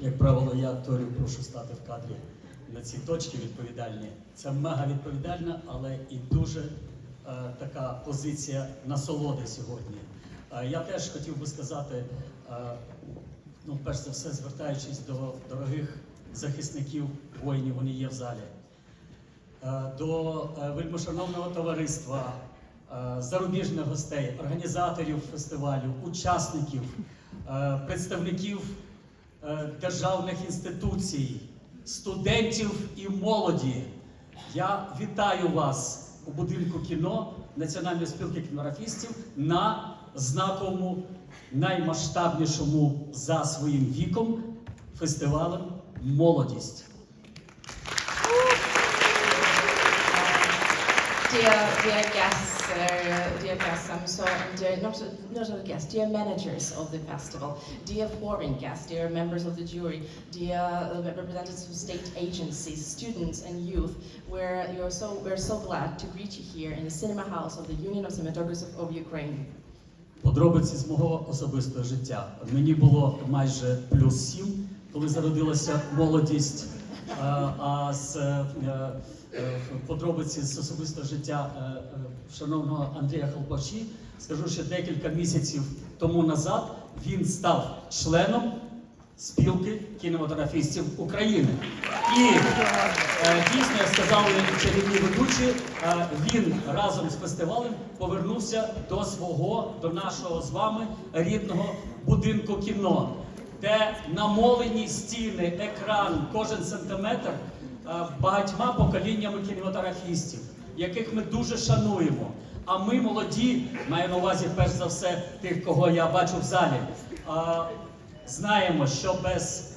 Як правило, я акторів прошу стати в кадрі на ці точки відповідальні. Це мега відповідальна, але і дуже е, така позиція насолоди сьогодні. Е, я теж хотів би сказати, е, ну, перш за все, звертаючись до дорогих захисників воїнів, вони є в залі. Е, до е, вельмишановного товариства, е, зарубіжних гостей, організаторів фестивалю, учасників, е, представників державних інституцій, студентів і молоді. Я вітаю вас у будинку кіно Національної спілки кінографістів на знаковому, наймасштабнішому за своїм віком фестивалем Молодість. Dear, dear guests, uh, dear guests, I'm sorry, dear, not, not all guests, dear managers of the festival, dear foreign guests, dear members of the jury, dear uh, representatives of state agencies, students and youth, we're, you're so, we're so glad to greet you here in the cinema house of the Union of Cinematographers of Ukraine. Подробиці з мого особистого життя. Мені було майже плюс сім, коли зародилася молодість. А, А з е, е, подробиці з особистого життя е, е, шановного Андрія Холпачі скажу, що декілька місяців тому назад він став членом спілки кінематографістів України. І е, дійсно, як сказали чарівні ведучі, е, він разом з фестивалем повернувся до свого, до нашого з вами рідного будинку кіно, де намолені стіни, екран, кожен сантиметр е, багатьма поколіннями кінематографістів, яких ми дуже шануємо. А ми молоді, маю на увазі перш за все тих, кого я бачу в залі. е, Знаємо, що без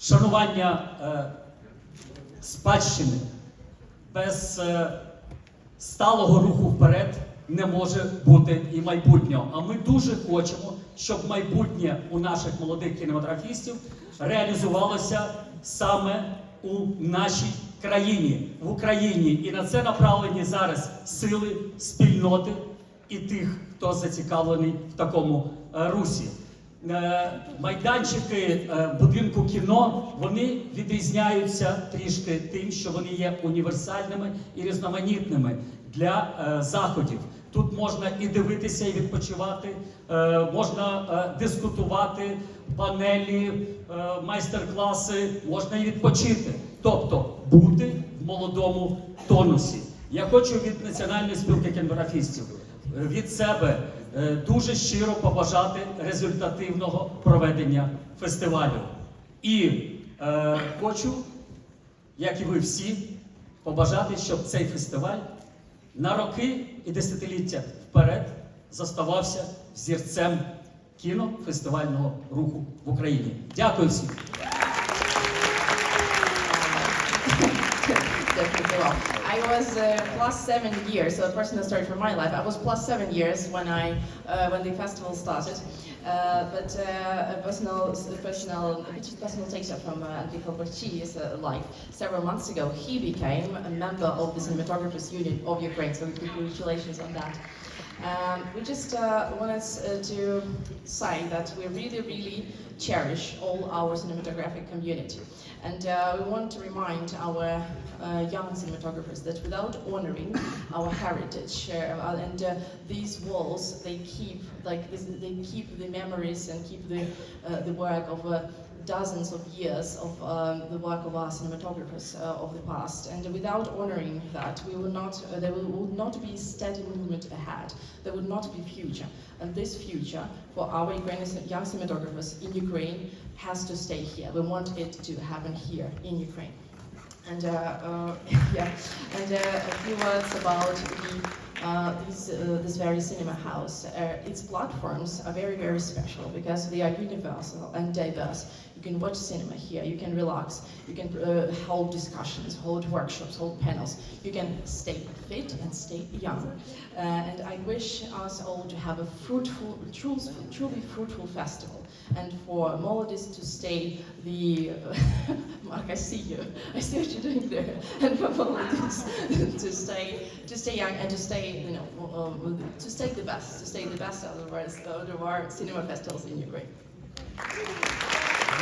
шанування е, спадщини, без сталого руху вперед не може бути і майбутнього. А ми дуже хочемо, щоб майбутнє у наших молодих кінематографістів реалізувалося саме у нашій країні, в Україні. І на це направлені зараз сили, спільноти і тих, хто зацікавлений в такому е, русі. Е, Майданчики е, будинку кіно вони відрізняються трішки тим, що вони є універсальними і різноманітними для е, заходів. Тут можна і дивитися, і відпочивати, е, можна е, дискутувати, панелі, е, майстер-класи, можна і відпочити. Тобто бути в молодому тонусі. Я хочу від Національної спілки кінематографістів е, від себе е, дуже щиро побажати результативного проведення фестивалю. І е, хочу, як і ви всі, побажати, щоб цей фестиваль на роки і десятиліття вперед заставався зірцем кінофестивального руху в Україні. Дякую всім. I was uh, plus seven years, so a personal story from my life. I was plus seven years when I uh, when the festival started. Uh, but uh, a personal, personal, personal takeoff from uh, Andrei Kolbach's uh, life. Several months ago, he became a member of the Cinematographers Union of Ukraine. So congratulations on that. Um, we just uh, wanted uh, to say that we really, really cherish all our cinematographic community. And uh, we want to remind our uh, young cinematographers that without honoring our heritage uh, and these walls, they keep like they keep the memories and keep the the work of dozens of years of um, the work of our cinematographers uh, of the past. And without honoring that, we will not, uh, there will, will not be steady movement ahead. There would not be future. And this future for our Ukrainian young cinematographers in Ukraine has to stay here. We want it to happen here in Ukraine. And uh, uh, yeah, and uh, a few words about the, uh, this, uh, this very cinema house. Uh, its platforms are very, very special because they are universal and diverse. You can watch cinema here, you can relax, you can uh, hold discussions, hold workshops, hold panels. You can stay fit and stay young. Uh, and I wish us all to have a fruitful, truly, truly fruitful festival. And for Molodis to stay the Mark, I see you. I see what you're doing there. And for Molodis to stay to stay young and to stay, you know, um, to stay the best, to stay the best out of our, out cinema festivals in Ukraine.